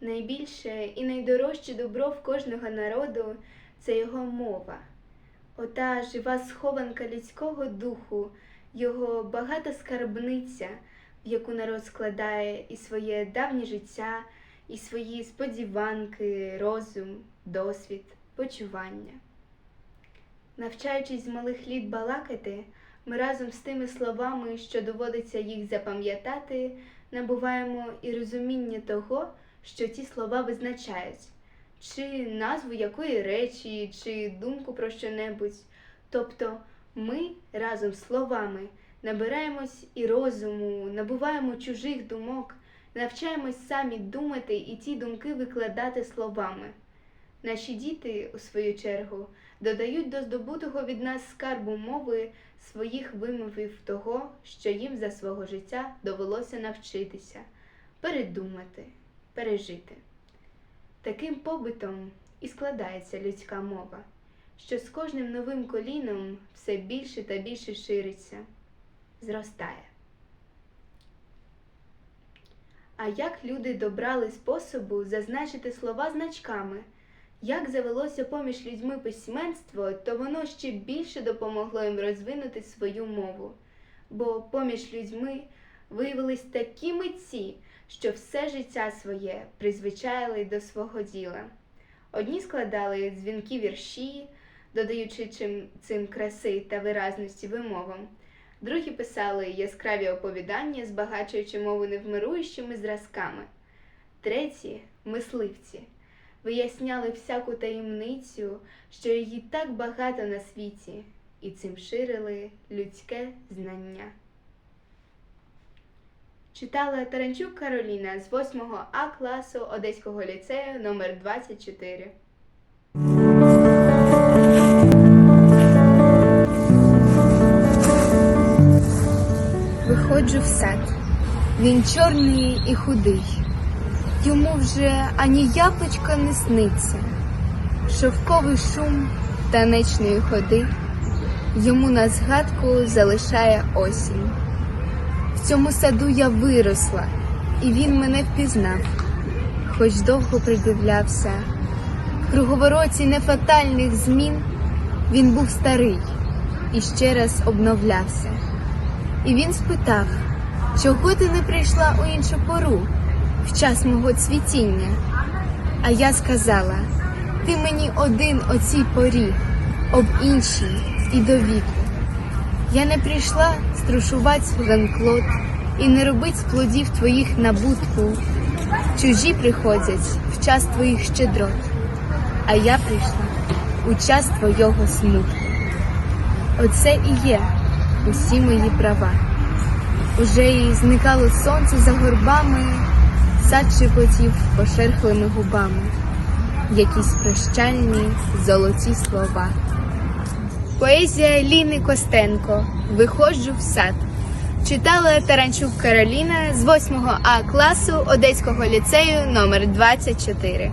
Найбільше і найдорожче добро в кожного народу це його мова. Ота жива схованка людського духу, його багата скарбниця, в яку народ складає і своє давнє життя, і свої сподіванки, розум, досвід, почування. Навчаючись з малих літ балакати, ми разом з тими словами, що доводиться їх запам'ятати, набуваємо і розуміння того, що ті слова визначають, чи назву якої речі, чи думку про що-небудь. Тобто ми разом з словами набираємось і розуму, набуваємо чужих думок, навчаємось самі думати і ті думки викладати словами. Наші діти, у свою чергу, додають до здобутого від нас скарбу мови своїх вимовів того, що їм за свого життя довелося навчитися, передумати, пережити. Таким побитом і складається людська мова, що з кожним новим коліном все більше та більше шириться, зростає. А як люди добрали способу зазначити слова значками? Як завелося поміж людьми письменство, то воно ще більше допомогло їм розвинути свою мову. Бо поміж людьми виявились такі митці, що все життя своє призвичайли до свого діла. Одні складали дзвінки вірші, додаючи чим цим краси та виразності вимовам. Другі писали яскраві оповідання, збагачуючи мову невмируючими зразками. Треті мисливці виясняли всяку таємницю, що її так багато на світі, і цим ширили людське знання. Читала Таранчук Кароліна з 8 А класу Одеського ліцею номер 24 Виходжу в сад. Він чорний і худий. Йому вже ані яблучка не сниться. Шовковий шум танечної ходи йому на згадку залишає осінь. В цьому саду я виросла, і він мене впізнав, хоч довго придивлявся. В круговороті нефатальних змін він був старий і ще раз обновлявся. І він спитав, чого ти не прийшла у іншу пору, в час мого цвітіння? А я сказала, ти мені один о цій порі, об іншій і до віку. Я не прийшла струшувати ленклот і не робить плодів твоїх набутку. Чужі приходять в час твоїх щедрот, а я прийшла у час твого смутку. Оце і є усі мої права. Уже й зникало сонце за горбами, сад шепотів пошерхлими губами, якісь прощальні золоті слова. Поезія Ліни Костенко Виходжу в сад. Читала Таранчук Кароліна з 8 А класу Одеського ліцею номер 24